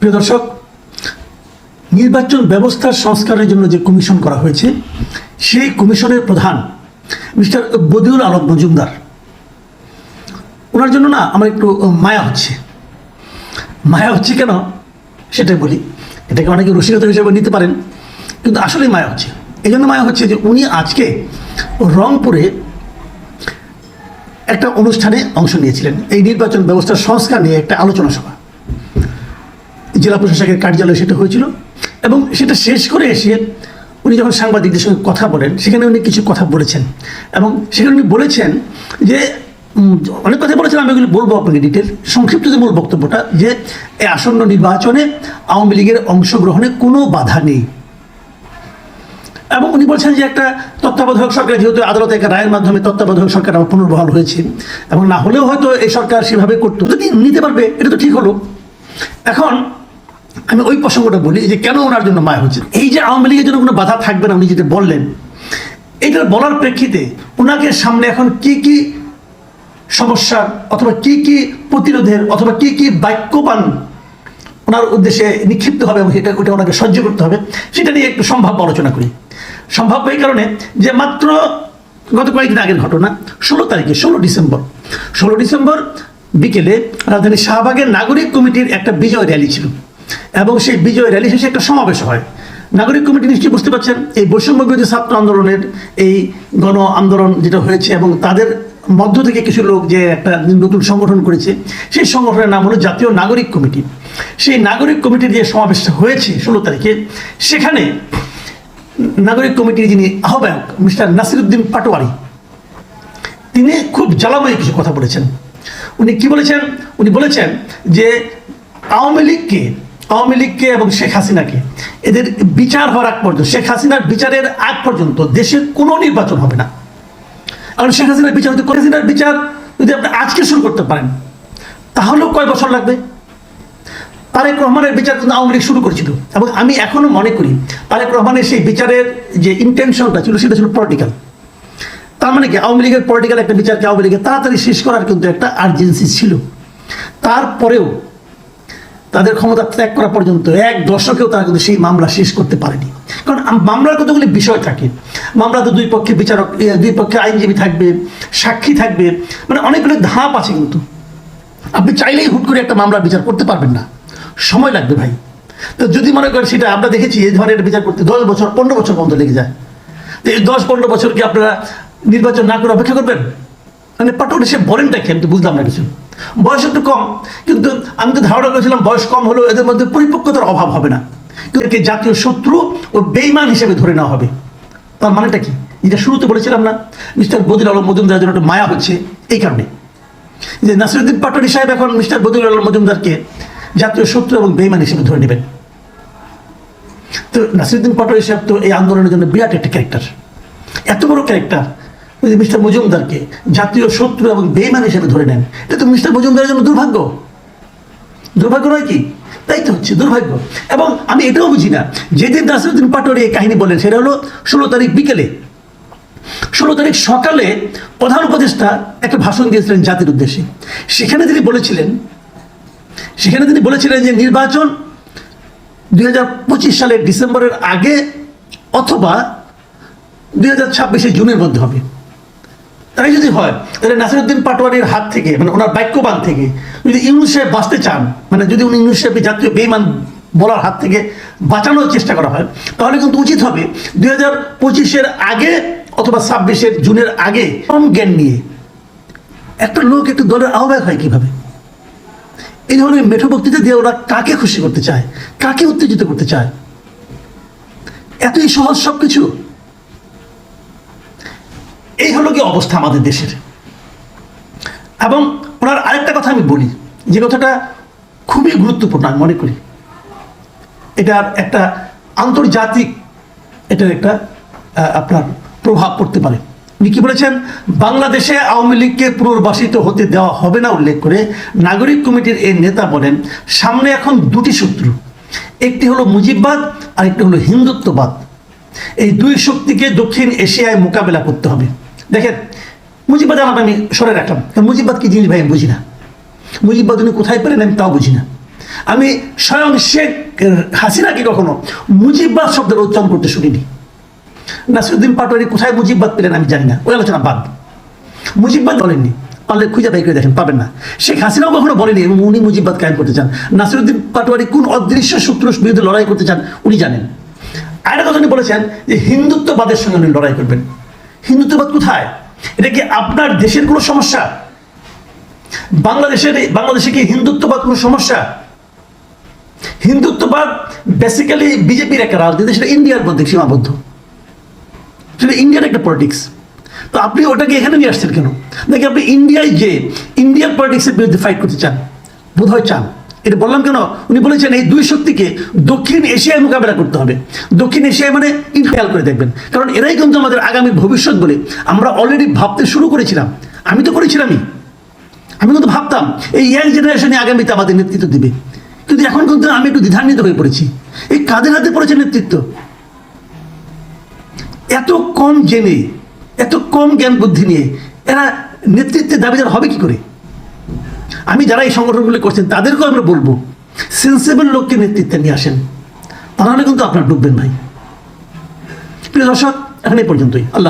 প্রিয় দর্শক, নির্বাচন ব্যবস্থার সংস্কারের জন্য যে কমিশন করা হয়েছে, সেই কমিশনের প্রধান মিস্টার বদিউল আলম মজুমদার। ওনার জন্য না আমার একটু মায়া হচ্ছে। মায়া হচ্ছে কেন? সেটাই বলি। এটাকে অনেকে রসিকতা হিসেবে নিতে পারেন, কিন্তু আসলেই মায়া হচ্ছে। এই জন্য মায়া হচ্ছে যে উনি আজকে রংপুরে একটা অনুষ্ঠানে অংশ নিয়েছিলেন। এই নির্বাচন ব্যবস্থার সংস্কার নিয়ে একটা আলোচনা সভা। জেলা প্রশাসকের কার্যালয়ে সেটা হয়েছিল। এবং সেটা শেষ করে এসে উনি যখন সাংবাদিকদের সঙ্গে কথা বলেন, সেখানে উনি কিছু কথা বলেছেন। এবং সেখানে উনি বলেছেন যে অনেক কথা বলেছেন, আমি এগুলো বলব আপনাকে ডিটেল সংক্ষিপ্ত যে মূল বক্তব্যটা যে এই আসন্ন নির্বাচনে আওয়ামী লীগের অংশগ্রহণে কোনো বাধা নেই। এবং উনি বলছেন যে, একটা তত্ত্বাবধায়ক সরকার, যেহেতু আদালতে একটা রায়ের মাধ্যমে তত্ত্বাবধায়ক সরকার আবার পুনর্বহাল হয়েছে, এবং না হলেও হয়তো এই সরকার সেভাবে করতো। যদি নিতে পারবে, এটা তো ঠিক হলো। এখন আমি ওই প্রসঙ্গটা বলি যে কেন ওনার জন্য মায়া হচ্ছে? এই যে আওয়ামী লীগের জন্য কোনো বাধা থাকবে না, উনি যেটা বললেন এইটার বলার প্রেক্ষিতে ওনাকে সামনে এখন কি কি সমস্যার অথবা কি কি প্রতিরোধের অথবা কি কি বাক্যবান ওনার উদ্দেশ্যে নিক্ষিপ্ত হবে এবং সেটা ওটা ওনাকে সহ্য করতে হবে, সেটা নিয়ে একটু সম্ভাব্য আলোচনা করি। সম্ভাব্য এই কারণে যে মাত্র গত কয়েকদিন আগের ঘটনা, ষোলো তারিখে, ষোলো ডিসেম্বর। ষোলো ডিসেম্বর বিকেলে রাজধানী শাহবাগের নাগরিক কমিটির একটা বিজয় র্যালি ছিল। এবং সেই বিজয় র্যালি শেষে একটা সমাবেশ হয়। নাগরিক কমিটি নিশ্চয়ই বুঝতে পারছেন, এই বৈষম্য বিরোধী ছাত্র আন্দোলনের এই গণ আন্দোলন যেটা হয়েছে এবং তাদের মধ্য থেকে কিছু লোক যে একটা নতুন সংগঠন করেছে, সেই সংগঠনের নাম হলো জাতীয় নাগরিক কমিটি। সেই নাগরিক কমিটির যে সমাবেশটা হয়েছে ষোলো তারিখে, সেখানে নাগরিক কমিটির যিনি আহ্বায়ক মিস্টার নাসিরুদ্দিন পাটোয়ারি, তিনি খুব জ্বালাময়ী কিছু কথা বলেছেন। উনি কি বলেছেন? উনি বলেছেন যে আওয়ামী লীগকে আওয়ামী লীগকে এবং শেখ হাসিনাকে। এদের বিচার হওয়ার আগ পর্যন্ত, শেখ হাসিনার বিচারের আগ পর্যন্ত দেশে কোনো নির্বাচন হবে না। কারণ শেখ হাসিনার বিচার যদি হাসিনার বিচার যদি আপনি আজকে শুরু করতে পারেন, তাহলেও কয় বছর লাগবে? তারেক রহমানের বিচার কিন্তু আওয়ামী লীগ শুরু করেছিল। এবং আমি এখনও মনে করি, তারেক রহমানের সেই বিচারের যে ইন্টেনশনটা ছিল, সেটা ছিল পলিটিক্যাল তার মানে কি? আওয়ামী লীগের পলিটিক্যাল একটা বিচারকে আওয়ামী লীগের তাড়াতাড়ি শেষ করার কিন্তু একটা আর্জেন্সি ছিল। তারপরেও তাদের ক্ষমতা ত্যাগ করা পর্যন্ত এক দশকেও তারা কিন্তু সেই মামলা শেষ করতে পারেনি। কারণ মামলার কতগুলি বিষয় থাকে। মামলাতে দুই পক্ষে বিচারক দুই পক্ষে আইনজীবী থাকবে, সাক্ষী থাকবে মানে অনেকগুলো ধাপ আছে কিন্তু। আপনি চাইলেই হুট করে একটা মামলার বিচার করতে পারবেন না। সময় লাগবে ভাই। তো যদি মনে করেন সেটা আমরা দেখেছি, এই ধরনের বিচার করতে দশ বছর, পনেরো বছর পর্যন্ত লেগে যায়। তো এই দশ, পনেরো বছর কি আপনারা নির্বাচন না করে অপেক্ষা করবেন? মানে পাটোয়ারি সে বলেনটা কি? আমি তো বুঝলাম না কিছু। বয়স একটু কম। কিন্তু আমি তো ধারণা করেছিলাম বয়স কম হলেও এদের মধ্যে পরিপক্কতার অভাব হবে না। কিন্তু জাতীয় শত্রু ও বেইমান হিসেবে ধরে নেওয়া হবে। তার মানেটা কি? যেটা শুরুতে বলেছিলাম না, মিস্টার বদির আলম মজুমদার জন্য একটা মায়া হচ্ছে, এই কারণে। যে নাসিরুদ্দিন পাটোয়ারি সাহেব এখন মিস্টার বদিউল আলম মজুমদারকে জাতীয় শত্রু এবং বেইমান হিসেবে ধরে নেবেন। তো নাসিরুদ্দিন পাটোয়ারি সাহেব তো এই আন্দোলনের জন্য বিরাট একটা ক্যারেক্টার। এত বড় ক্যারেক্টার যদি মিস্টার মজুমদারকে জাতীয় শত্রু এবং বেইমান হিসেবে ধরে নেন, এটা তো মিস্টার মজুমদারের জন্য দুর্ভাগ্য। দুর্ভাগ্য নয় কি? তাই তো হচ্ছে দুর্ভাগ্য। এবং আমি এটাও বুঝি না যেদিন নাসিরুদ্দিন পাটোয়ারি এই কাহিনী বলেন, সেটা হলো ষোলো তারিখ বিকেলে। ষোলো তারিখ সকালে প্রধান উপদেষ্টা একটা ভাষণ দিয়েছিলেন জাতির উদ্দেশ্যে। সেখানে তিনি বলেছিলেন, সেখানে তিনি বলেছিলেন যে নির্বাচন দুই হাজার পঁচিশ সালের ডিসেম্বরের আগে অথবা দুই হাজার ছাব্বিশে জুনের মধ্যে হবে। তাই যদি হয়, তাহলে নাসিরুদ্দিন পাটোয়ারির হাত থেকে মানে ওনার বাক্যবান থেকে, যদি ইউনুস বাঁচতে চান মানে যদি উনি ইউনুস জাতীয় বেইমান বলার হাত থেকে বাঁচানোর চেষ্টা করা হয়, তাহলে কিন্তু উচিত হবে দুই হাজার পঁচিশের আগে অথবা ছাব্বিশের জুনের আগে কম জ্ঞান নিয়ে একটা লোক, একটু দলের আহ্বায়ক হয় কীভাবে? এই ধরনের মেঠো বক্তৃতা দিয়ে ওরা কাকে খুশি করতে চায়, কাকে উত্তেজিত করতে চায়? এতই সহজ সব কিছু এই হলো কি অবস্থা আমাদের দেশের। এবং ওনার আরেকটা কথা আমি বলি, যে কথাটা খুবই গুরুত্বপূর্ণ আমি মনে করি। এটার একটা আন্তর্জাতিক এটার একটা আপনার প্রভাব পড়তে পারে। উনি কি বলেছেন? বাংলাদেশে আওয়ামী লীগকে পুনর্বাসিত হতে দেওয়া হবে না উল্লেখ করে নাগরিক কমিটির এই নেতা বলেন, সামনে এখন দুটি শত্রু। একটি হলো মুজিববাদ আর একটি হলো হিন্দুত্ববাদ। এই দুই শক্তিকে দক্ষিণ এশিয়ায় মোকাবেলা করতে হবে। দেখেন, মুজিববাদ আমার আমি সরে রাখলাম। কারণ মুজিববাদ কি জিনিস ভাই আমি বুঝি না। মুজিববাদ উনি কোথায় পেলেন আমি তাও বুঝি না। আমি স্বয়ং শেখ হাসিনাকে কখনো মুজিববাদ শব্দের উচ্চারণ করতে শুনিনি। নাসিরুদ্দিন পাটোয়ারি কোথায় মুজিববাদ পেলেন আমি জানি না। ওই আলোচনা বাদ। মুজিববাদ বলেননি। পারলে খুঁজে বাই করে দেখেন, পাবেন না। শেখ হাসিনাও কখনো বলেনি এবং উনি মুজিববাদ কায়েম করতে চান। নাসিরুদ্দিন পাটোয়ারি কোন অদৃশ্য শত্রুর বিরুদ্ধে লড়াই করতে চান, উনি জানেন। আরেকটা কথা উনি বলেছেন যে হিন্দুত্ববাদের সঙ্গে উনি লড়াই করবেন। হিন্দুত্ববাদ কোথায়? এটা কি আপনার দেশের কোনো সমস্যা? বাংলাদেশের বাংলাদেশে কি হিন্দুত্ববাদ কোনো সমস্যা? হিন্দুত্ববাদ বেসিক্যালি বিজেপির একটা রাজনীতি, সেটা ইন্ডিয়ার মধ্যে সীমাবদ্ধ। সেটা ইন্ডিয়ার একটা পলিটিক্স তো আপনি ওটাকে এখানে নিয়ে আসছেন কেন? নাকি আপনি ইন্ডিয়ায় যে ইন্ডিয়ান পলিটিক্সের বিরুদ্ধে ফাইট করতে চান? বোধ হয় চান। এটা বললাম কেন? উনি বলেছেন এই দুই শক্তিকে দক্ষিণ এশিয়ায় মোকাবেলা করতে হবে। দক্ষিণ এশিয়ায় মানে খেয়াল করে দেখবেন। কারণ এরাই কিন্তু আমাদের আগামী ভবিষ্যৎ বলে আমরা অলরেডি ভাবতে শুরু করেছিলাম। আমি তো করেছিলামই। আমি কিন্তু ভাবতাম, এই ইয়াং জেনারেশনে আগামীতে আমাদের নেতৃত্ব দিবে। কিন্তু এখন কিন্তু আমি একটু দ্বিধান্বিত হয়ে পড়েছি। এই কাদের হাতে পড়েছে নেতৃত্ব? এত কম জেনে, এত কম জ্ঞান বুদ্ধি নিয়ে এরা নেতৃত্বের দাবিদার হবে কি করে? আমি যারা এই সংগঠনগুলি করছেন, তাদেরকেও আমরা বলব সেন্সেবল লোককে নেতৃত্বে নিয়ে আসেন। তাহলে কিন্তু আপনার ডুববেন ভাই। প্রিয় দর্শক, এখন এই পর্যন্তই। আল্লাহ